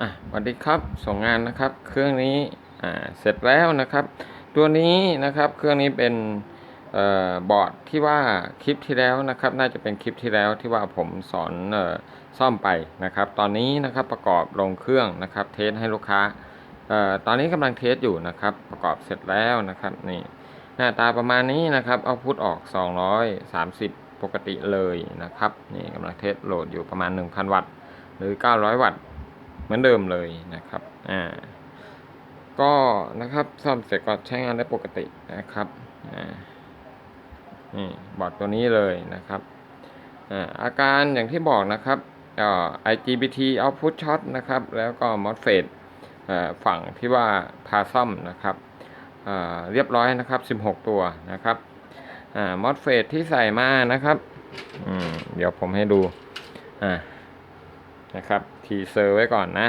อะสวัสดีครับส่งงานนะครับ เครื่องนี้อ่าเสร็จแล้วนะครับ ตัวนี้นะครับเครื่องนี้เป็นเอ่อบอร์ดที่ว่าคลิปที่แล้วนะครับ น่าจะเป็นคลิปที่แล้วที่ว่าผมสอนเอ่อซ่อมไปนะครับ ตอนนี้นะครับประกอบลงเครื่องนะครับ เทสให้ลูกค้าเอ่อตอนนี้กำลังเทสอยู่นะครับ ประกอบเสร็จแล้วนะครับนี่หน้าตาประมาณนี้นะครับเอาพุทออก 230 ปกติเลยนะครับนี่กำลังเทสโหลดอยู่ประมาณ 1,000 วัตต์หรือ 900 วัตต์ เหมือนเดิมเลยนะครับ อ่า ก็นะครับซ่อมเสร็จก็ใช้งานได้ปกตินะครับ อ่า นี่บอร์ดตัวนี้เลยนะครับ อ่า อาการอย่างที่บอกนะครับอ่อ IGBT output short นะครับ แล้วก็ MOSFET อ่ฝั่งที่ว่าพาซ่อมนะครับอ่าเรียบร้อยนะครับ 16 ตัวนะครับอ่า MOSFET ที่ใส่มานะครับอืมเดี๋ยวผมให้ดู อ่า นะครับ ทีเซอร์ไว้ก่อนนะ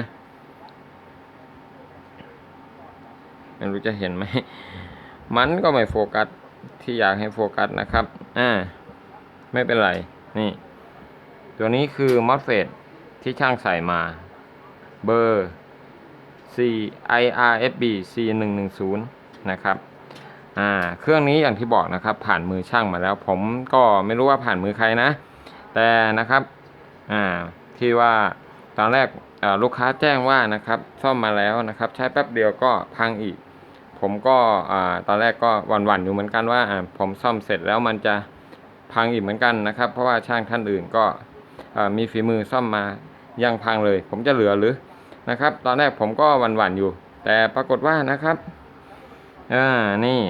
ไม่รู้จะเห็นไหม มันก็ไม่โฟกัสที่อยากให้โฟกัสนะครับ อ่า ไม่เป็นไร นี่ ตัวนี้คือ MOSFET ที่ช่างใส่มา เบอร์ C IRFB C 1 1 0 นะครับ อ่า เครื่องนี้อย่างที่บอกนะครับ ผ่านมือช่างมาแล้ว ผมก็ไม่รู้ว่าผ่านมือใครนะ แต่นะครับ อ่า ที่ว่าตอนแรกลูกค้าแจ้งว่านะครับซ่อมมาแล้วนะครับ ใช้แป๊บเดียวก็พังอีก ผมก็ตอนแรกก็หวั่นๆอยู่เหมือนกันว่าผมซ่อมเสร็จแล้วมันจะพังอีกเหมือนกันนะครับ เพราะว่าช่างท่านอื่นก็มีฝีมือซ่อมมายังพังเลย ผมจะเหลือหรือนะครับ ตอนแรกผมก็หวั่นๆอยู่ แต่ปรากฏว่านะครับอ่านี่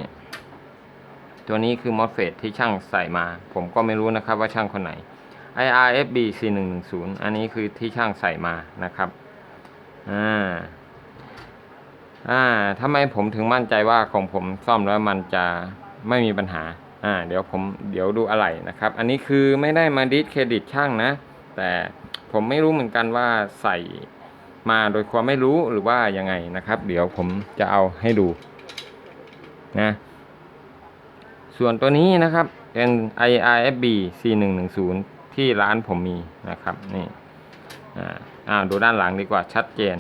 ตัวนี้คือมอสเฟตที่ช่างใส่มา ผมก็ไม่รู้นะครับว่าช่างคนไหน IRFB C110 อันนี้คือที่ช่างใส่มานะครับ อ่า อ่าทำไมผมถึงมั่นใจว่าของผมซ่อมแล้วมันจะไม่มีปัญหา อ่า เดี๋ยวผมเดี๋ยวดูอะไรนะครับ อันนี้คือไม่ได้มาดิสเครดิตช่างนะ แต่ผมไม่รู้เหมือนกันว่าใส่มาโดยความไม่รู้หรือว่ายังไงนะครับ เดี๋ยวผมจะเอาให้ดูนะ ส่วนตัวนี้นะครับเป็น IRFB C110 ที่ร้านผมมีนะครับนี่อ่าดูด้านหลังดีกว่าชัดเจน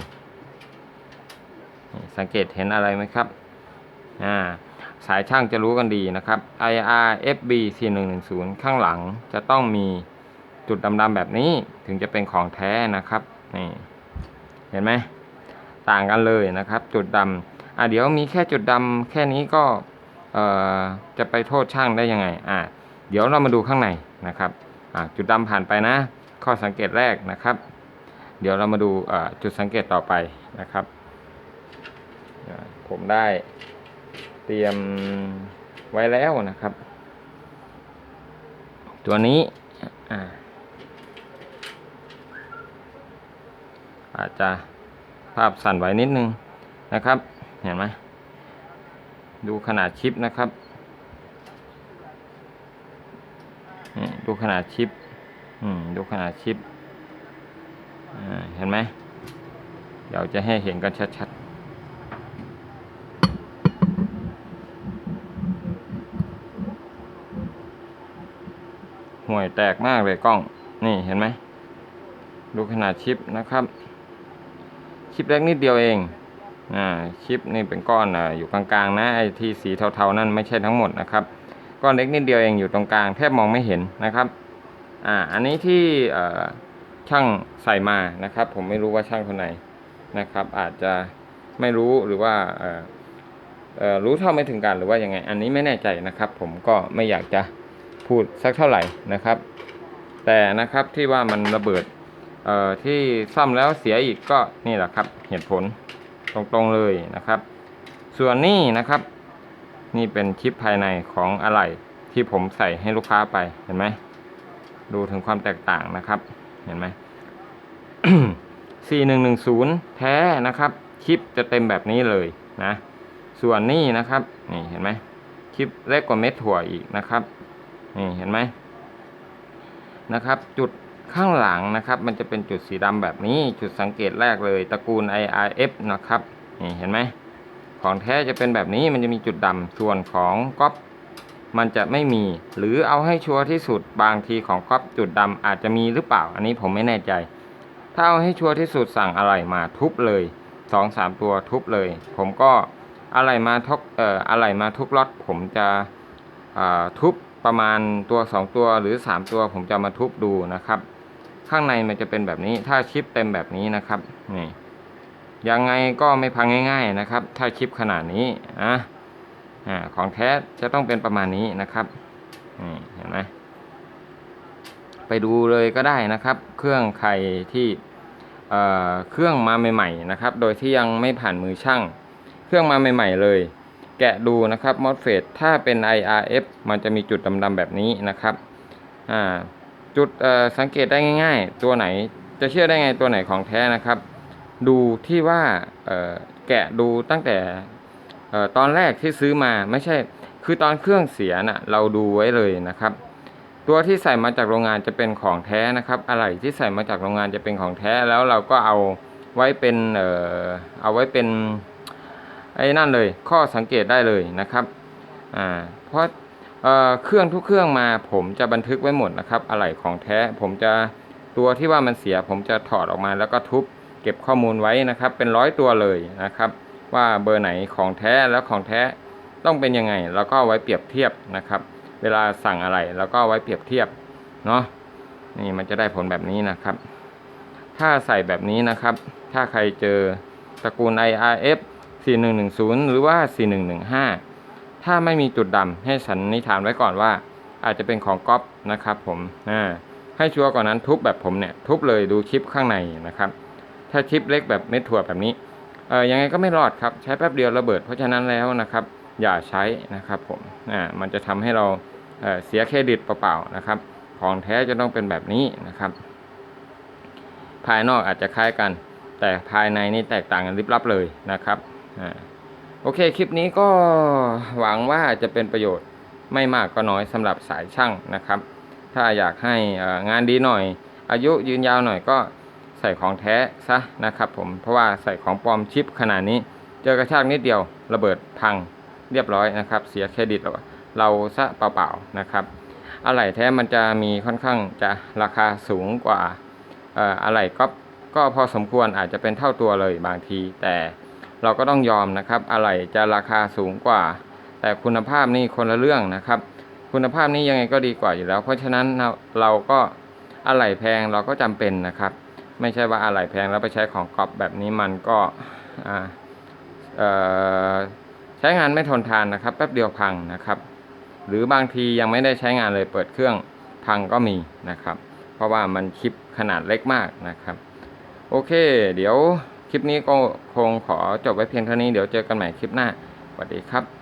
สังเกตเห็นอะไรไหมครับอ่าสายช่างจะรู้กันดีนะครับ IRFB C110 ข้างหลังจะต้องมีจุดดำๆแบบนี้ถึงจะเป็นของแท้นะครับนี่เห็นไหมต่างกันเลยนะครับ จุดดำอ่าเดี๋ยวมีแค่จุดดำแค่นี้ก็เอ่อจะไปโทษช่างได้ยังไงอ่าเดี๋ยวเรามาดูข้างในนะครับ จุดดำผ่านไปนะ ข้อสังเกตแรกนะครับ เดี๋ยวเรามาดูจุดสังเกตต่อไปนะครับ ผมได้เตรียมไว้แล้วนะครับ ตัวนี้อาอาจจะภาพสั่นไหวนิดนึงนะครับ เห็นไหมดูขนาดชิปนะครับนี่ ดูขนาดชิปดูขนาดชิปเห็นไหมเดี๋ยวจะให้เห็นกันชัดๆห่วยแตกมากเลยกล้อง นี่เห็นไหม ดูขนาดชิปนะครับ ชิปเล็กนิดเดียวเองอ่าชิปนี่เป็นก้อนออยู่กลางๆนะไอ้ที่สีเทาๆนั่นไม่ใช่ทั้งหมดนะครับ ก้อนเล็กนิดเดียวเองอยู่ตรงกลางแทบมองไม่เห็นนะครับอ่าอันนี้ที่ช่างใส่มานะครับ ผมไม่รู้ว่าช่างคนไหนนะครับ อาจจะไม่รู้หรือว่าเอ่อเออรู้เท่าไม่ถึงการหรือว่ายังไง อันนี้ไม่แน่ใจนะครับ ผมก็ไม่อยากจะพูดสักเท่าไหร่นะครับ แต่นะครับที่ว่ามันระเบิดเอ่อที่ซ่อมแล้วเสียอีกก็นี่แหละครับเหตุผลตรงๆเลยนะครับ ส่วนนี้นะครับ นี่เป็นชิปภายในของอะไรที่ผมใส่ให้ลูกค้าไปเห็นไหมดูถึงความแตกต่างนะครับเห็นไหม4110 แท้นะครับชิปจะเต็มแบบนี้เลยนะ ส่วนนี้นะครับ นี่เห็นไหมชิปเล็กกว่าเม็ดถั่วอีกนะครับ นี่เห็นไหมนะครับ จุดข้างหลังนะครับ มันจะเป็นจุดสีดำแบบนี้ จุดสังเกตแรกเลยตระกูล IRF นะครับ นี่เห็นไหม ของแท้จะเป็นแบบนี้มันจะมีจุดดำส่วนของก๊อปมันจะไม่มี หรือเอาให้ชัวร์ที่สุดบางทีของก๊อปจุดดำอาจจะมีหรือเปล่า อันนี้ผมไม่แน่ใจ ถ้าเอาให้ชัวร์ที่สุดสั่งอะไรมาทุบเลยสองสามตัวทุบเลย ผมก็อะไรมาทุกเอ่ออะไรมาทุกล็อตผมจะทุบประมาณตัวสองตัวหรือสามตัวผมจะมาทุบดูนะครับ ข้างในมันจะเป็นแบบนี้ถ้าชิปเต็มแบบนี้นะครับนี่ ยังไงก็ไม่พังง่าย ๆนะครับ ถ้าชิปขนาดนี้อะอ่าของแท้จะต้องเป็นประมาณนี้นะครับนี่เห็นไหมไปดูเลยก็ได้นะครับ เครื่องใครที่เอ่อเครื่องมาใหม่ๆนะครับ โดยที่ยังไม่ผ่านมือช่าง เครื่องมาใหม่ ๆ เลย แกะดูนะครับมอสเฟตถ้าเป็น IRF มันจะมีจุดดำๆแบบนี้นะครับอ่าจุดเออสังเกตได้ง่าย ๆ ตัวไหนจะเชื่อได้ไงตัวไหนของแท้นะครับ ดูที่ว่าแกะดูตั้งแต่ตอนแรกที่ซื้อมาไม่ใช่ คือตอนเครื่องเสียน่ะเราดูไว้เลยนะครับ ตัวที่ใส่มาจากโรงงานจะเป็นของแท้นะครับอะไรที่ใส่มาจากโรงงานจะเป็นของแท้แล้วเราก็เอาไว้เป็นเออเอาไว้เป็นไอ้นั่นเลย ข้อสังเกตได้เลยนะครับอ่าเพราะเอ่อเครื่องทุกเครื่องมาผมจะบันทึกไว้หมดนะครับอะไหล่ของแท้ผมจะตัวที่ว่ามันเสีย ผมจะถอดออกมาแล้วก็ทุบ ก็บข้อมูลไว้นะครับ เป็นร้อยตัวเลยนะครับ ว่าเบอร์ไหนของแท้แล้วของแท้ต้องเป็นยังไงแล้วก็ไว้เปรียบเทียบนะครับ เวลาสั่งอะไรแล้วก็ไว้เปรียบเทียบเนาะนี่มันจะได้ผลแบบนี้นะครับ ถ้าใส่แบบนี้นะครับ ถ้าใครเจอตระกูล IRF 4110 หรือว่า 4115 ถ้าไม่มีจุดดำให้สันนิษฐานไว้ก่อนว่า อาจจะเป็นของก๊อปนะครับผมให้ชัวร์ก่อนนั้นทุบแบบผมเนี่ยทุบเลยดูชิปข้างในนะครับ ถ้าชิปเล็กแบบเม็ดถั่วแบบนี้เออยังไงก็ไม่รอดครับ ใช้แป๊บเดียวระเบิด เพราะฉะนั้นแล้วนะครับ อย่าใช้นะครับผมอ่ามันจะทำให้เราเอ่อเสียเครดิตเปล่าๆนะครับ ของแท้จะต้องเป็นแบบนี้นะครับ ภายนอกอาจจะคล้ายกัน แต่ภายในนี่แตกต่างกันลิบลับเลยนะครับอ่าโอเค คลิปนี้ก็หวังว่าจะเป็นประโยชน์ไม่มากก็น้อยสำหรับสายช่างนะครับ ถ้าอยากให้งานดีหน่อย อายุยืนยาวหน่อยก็ ใส่ของแท้ซะนะครับผมเพราะว่าใส่ของปลอมชิปขนาดนี้ เจอกระชากนิดเดียวระเบิดพังเรียบร้อยนะครับ เสียเครดิตเราเราซะเปล่าๆนะครับอะไหล่แท้มันจะมีค่อนข้างจะราคาสูงกว่าอะไหล่ก็ก็พอสมควรอาจจะเป็นเท่าตัวเลยบางที แต่เราก็ต้องยอมนะครับอะไหล่จะราคาสูงกว่า แต่คุณภาพนี่คนละเรื่องนะครับ คุณภาพนี่ยังไงก็ดีกว่าอยู่แล้ว เพราะฉะนั้นเราเราก็อะไหล่แพงเราก็จำเป็นนะครับ ไม่ใช่ว่าอะไหล่แพงแล้วไปใช้ของก๊อปแบบนี้มันก็ใช้งานไม่ทนทานนะครับ แป๊บเดียวพังนะครับ หรือบางทียังไม่ได้ใช้งานเลยเปิดเครื่องพังก็มีนะครับ เพราะว่ามันคลิปขนาดเล็กมากนะครับ โอเค เดี๋ยวคลิปนี้ก็คงขอจบไว้เพียงเท่านี้เดี๋ยวเจอกันใหม่คลิปหน้าสวัสดีครับ